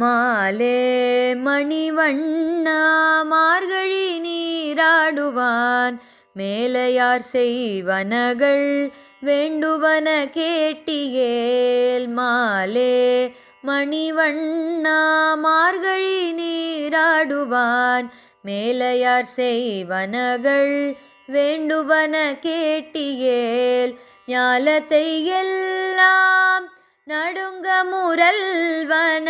மாலே மணிவண்ணா மார்கழி நீராடுவான். மேலையார் செய்வனகள் வேண்டுவன கேட்டியேல். மாலே மணிவண்ணா மார்கழி நீராடுவான். மேலையார் செய்வனகள் வேண்டுவன கேட்டியேல். ஞாலத்தை எல்லாம் நடுங்க முரல்வன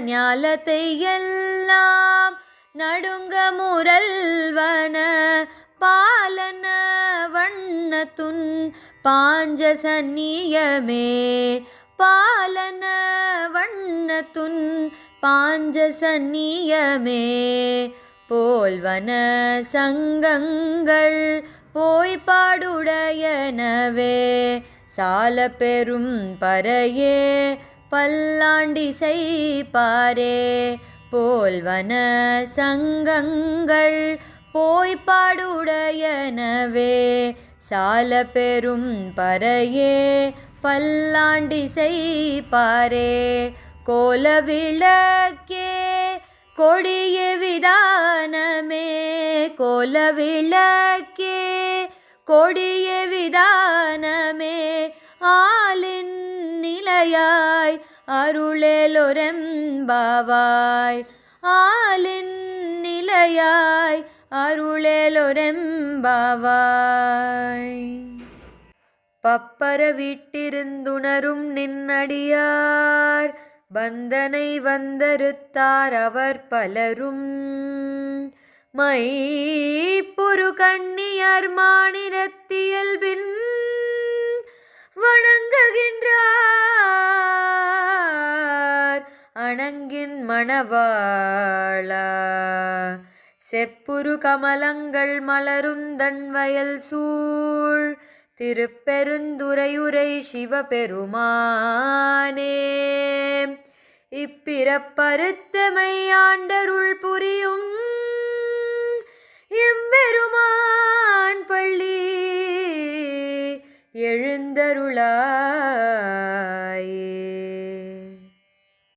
ஞாலத்தை எல்லாம் நடுங்க முரல்வன பாலன வண்ணத்துன் பாஞ்ச சன்னியமே. பாலன வண்ணத்துன் பாஞ்ச சன்னியமே. போல்வன சங்கங்கள் போய்பாடுடையனவே. சால பெரும் பறையே பல்லாண்டிசை பாரே. போல்வன சங்கங்கள் போய்பாடுடையனவே சால பெரும் பறையே பல்லாண்டிசை பாரே. கோல விளக்கே கொடிய விதானமே. கோல விளக்கே கொடிய விதான நிலையாய் அருளேலொரெம்பாவாய். ஆலின் நிலையாய் அருளேலொரெம்பாவாய். பப்பர விட்டிருந்துணரும் நின்னடியார் பந்தனை வந்தறுத்தார் அவர் பலரும். மை பொரு கண்ணியர் மாநிலத்தியல்பின் அணங்கின் மணவாளா. செப்புரு கமலங்கள் மலருந்தன் வயல் சூழ். திருப்பெருந்துரையுரை சிவபெருமானே. இப்பிறப்பருத்தமை ஆண்டருள் புரியும். எம்பெருமான் பள்ளி எழுந்தருளாயே.